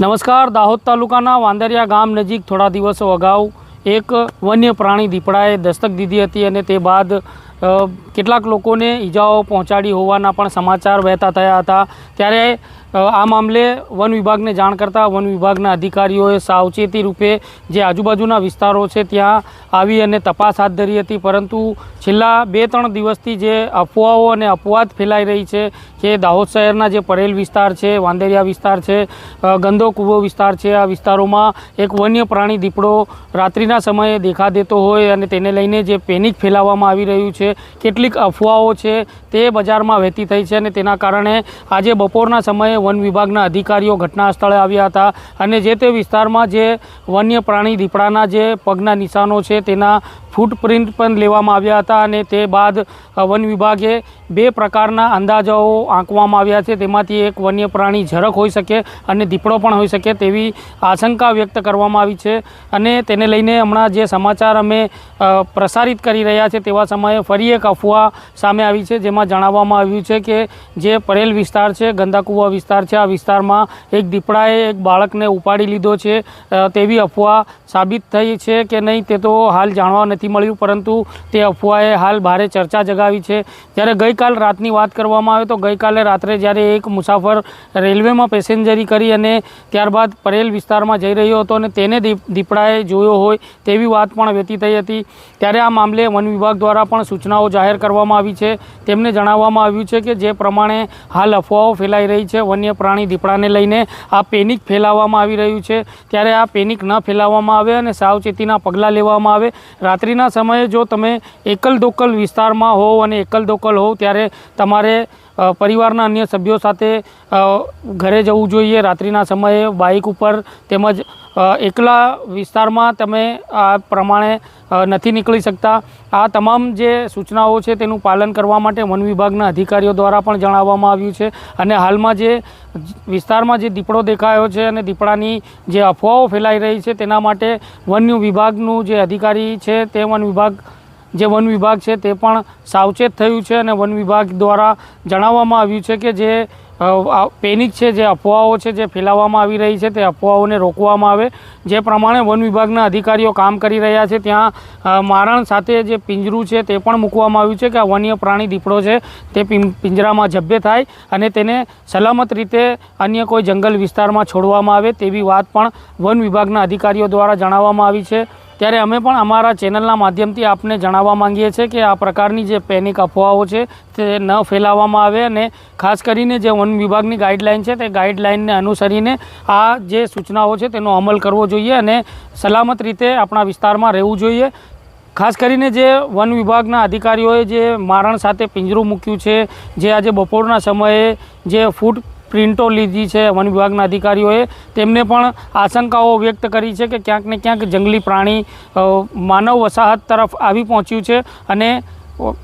નમસ્કાર. દાહોદ તાલુકાના વાંદરિયા ગામ નજીક થોડા દિવસો અગાઉ એક વન્ય પ્રાણી દીપડાએ દસ્તક દીધી હતી અને તે બાદ કેટલાક લોકોને ઈજાઓ પહોંચાડી હોવાના પણ સમાચાર વહેતા થયા હતા. ત્યારે આ મામલે વન વિભાગને જાણ કરતાં વન વિભાગના અધિકારીઓએ સાવચેતી રૂપે જે આજુબાજુના વિસ્તારો છે ત્યાં આવી અને તપાસ હાથ ધરી હતી. પરંતુ છેલ્લા બે ત્રણ દિવસથી જે અફવાઓ અને અપવાદ ફેલાઈ રહી છે કે દાહોદ શહેરના જે પરેલ વિસ્તાર છે, વાંદેરિયા વિસ્તાર છે ગંદો કૂવો વિસ્તાર છે, આ વિસ્તારોમાં એક વન્ય પ્રાણી દીપડો રાત્રિના સમયે દેખા દેતો હોય અને તેને લઈને જે પેનિક ફેલાવવામાં આવી રહ્યું છે, કેટલીક અફવાઓ છે તે બજારમાં વહેતી થઈ છે અને તેના કારણે આજે બપોરના સમયે વન વિભાગના અધિકારીઓ ઘટના સ્થળે આવ્યા હતા અને જે તે વિસ્તારમાં જે વન્ય પ્રાણી દીપડાના જે પગના નિશાનો છે તેના ફૂટપ્રિન્ટ પણ લેવામાં આવ્યા હતા અને તે બાદ વન વિભાગે બે પ્રકારના અંદાજાઓ આંકવામાં આવ્યા છે. તેમાંથી એક વન્ય પ્રાણી ઝરક હોઈ શકે અને દીપડો પણ હોઈ શકે તેવી આશંકા વ્યક્ત કરવામાં આવી છે અને તેને લઈને હમણાં જે સમાચાર અમે પ્રસારિત કરી રહ્યા છે તેવા સમયે ફરી એક અફવા સામે આવી છે જેમાં જણાવવામાં આવ્યું છે કે જે પરેલ વિસ્તાર છે, ગંદાકુવા વિસ્તાર છે, આ વિસ્તારમાં એક દીપડાએ એક બાળકને ઉપાડી લીધો છે. તેવી અફવા સાબિત થઈ છે કે નહીં તે તો હાલ જાણવા નથી મળ્યું, પરંતુ તે અફવાએ હાલ ભારે ચર્ચા જગાવી છે. જ્યારે ગઈકાલ રાતની વાત કરવામાં આવે તો ગઈકાલે રાત્રે જ્યારે એક મુસાફર રેલવેમાં પેસેન્જરી કરી અને ત્યારબાદ પરેલ વિસ્તારમાં જઈ રહ્યો હતો અને તેને દીપ- દીપડાએ જોયો હોય તેવી વાત પણ વહેતી થઈ હતી. ત્યારે આ મામલે વન વિભાગ દ્વારા પણ સૂચનાઓ જાહેર કરવામાં આવી છે. તેમને જણાવવામાં આવ્યું છે કે જે પ્રમાણે હાલ અફવાઓ ફેલાઈ રહી છે. વન્ય પ્રાણી દીપડાને લઈને આ પેનિક ફેલાવવામાં આવી રહ્યું છે. ત્યારે આ પેનિક ન ફેલાવવામાં આવે અને સાવચેતીના પગલાં લેવામાં આવે. રાત્રિના સમયે જો તમે એકલ દોકલ વિસ્તારમાં હોવ અને એકલ દોકલ હોવ, ત્યારે તમારે પરિવારના અન્ય સભ્યો સાથે ઘરે જવું જોઈએ. રાત્રિના સમયે બાઇક ઉપર તેમજ એકલા વિસ્તારમાં તમે આ પ્રમાણે નથી નીકળી શકતા. આ તમામ જે સૂચનાઓ છે તેનું પાલન કરવા માટે વન વિભાગના અધિકારીઓ દ્વારા પણ જણાવવામાં આવ્યું છે. અને હાલમાં જે વિસ્તારમાં જે દીપડો દેખાયો છે અને દીપડાની જે અફવાઓ ફેલાઈ રહી છે, તેના માટે વન્ય વિભાગનું જે અધિકારી છે તે વન વિભાગ જે વન વિભાગ છે તે પણ સાવચેત થયું છે અને વન વિભાગ દ્વારા જણાવવામાં આવ્યું છે કે જે પેનિક છે, જે અફવાઓ છે, જે ફેલાવવામાં આવી રહી છે, તે અફવાઓને રોકવામાં આવે. જે પ્રમાણે વન વિભાગના અધિકારીઓ કામ કરી રહ્યા છે. ત્યાં મારણ સાથે જે પિંજરું છે તે પણ મૂકવામાં આવ્યું છે કે આ વન્ય પ્રાણી દીપડો છે તે પિંજરામાં જબ્બે થાય અને તેને સલામત રીતે અન્ય કોઈ જંગલ વિસ્તારમાં છોડવામાં આવે તેવી વાત પણ વન વિભાગના અધિકારીઓ દ્વારા જણાવવામાં આવી છે. ત્યારે અમે પણ અમારા ચેનલના માધ્યમથી આપને જણાવવા માંગીએ છીએ કે આ પ્રકારની જે પેનિક અફવાઓ છે તે ન ફેલાવવામાં આવે અને ખાસ કરીને જે વન વિભાગની ગાઈડલાઇન છે તે ગાઈડલાઇનને અનુસરીને આ જે સૂચનાઓ છે તેનો અમલ કરવો જોઈએ અને સલામત રીતે આપણા વિસ્તારમાં રહેવું જોઈએ. ખાસ કરીને જે વન વિભાગના અધિકારીઓએ જે મારણ સાથે પિંજરું મૂક્યું છે, જે આજે બપોરના સમયે જે ફૂડ પ્રિન્ટો લીધી છે વન વિભાગના અધિકારીઓએ. તેમને પણ આશંકાઓ વ્યક્ત કરી છે કે ક્યાંક ને ક્યાંક જંગલી પ્રાણી માનવ વસાહત તરફ આવી પહોંચ્યું છે અને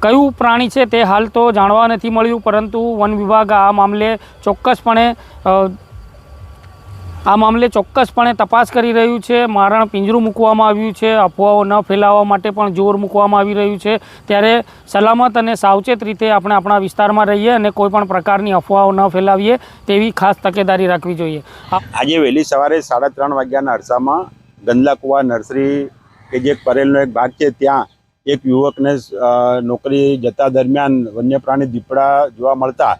કયું પ્રાણી છે તે હાલ તો જાણવા નથી મળ્યું, પરંતુ વન વિભાગ આ મામલે ચોક્કસપણે આ મામલે ચોક્કસપણે તપાસ કરી રહ્યું છે. મારણ પિંજરું મૂકવામાં આવ્યું છે. અફવાઓ ન ફેલાવવા માટે પણ જોર મૂકવામાં આવી રહ્યું છે. ત્યારે સલામત અને સાવચેત રીતે આપણે આપણા વિસ્તારમાં રહીએ અને કોઈપણ પ્રકારની અફવાઓ ન ફેલાવીએ તેવી ખાસ તકેદારી રાખવી જોઈએ. આજે વહેલી સવારે સાડા ત્રણ વાગ્યાના અરસામાં ગંદલાકુવા નર્સરી કે જે પરેલનો એક ભાગ છે, ત્યાં એક યુવકને નોકરી જતા દરમિયાન વન્ય પ્રાણી દીપડા જોવા મળતા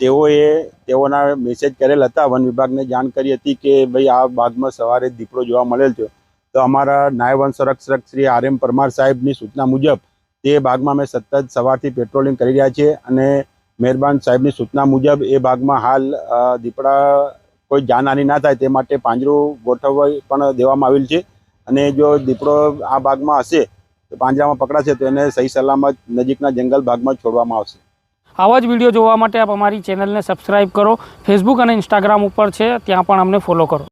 તેઓએ તેઓના મેસેજ કરેલ હતા. વન વિભાગને જાણ કરી હતી કે ભાઈ આ બાગમાં સવારે દીપડો જોવા મળેલ છે તો અમારા નાયબ વન સંરક્ષક શ્રી આર એમ પરમાર સાહેબની સૂચના મુજબ તે ભાગમાં અમે સતત સવારથી પેટ્રોલિંગ કરી રહ્યા છીએ અને મહેરબાન સાહેબની સૂચના મુજબ એ ભાગમાં હાલ દીપડા કોઈ જાનહાની ના થાય તે માટે પાંજરું ગોઠવવા પણ દેવામાં આવેલ છે. અને જો દીપડો આ ભાગમાં હશે, તો પાંજરામાં પકડાશે તો એને સહી સલામત નજીકના જંગલ ભાગમાં છોડવામાં આવશે. આવા જ વીડિયો જોવા માટે આપ અમારી ચેનલને સબસ્ક્રાઈબ કરો. ફેસબુક અને ઇન્સ્ટાગ્રામ ઉપર છે, ત્યાં પણ અમને ફોલો કરો.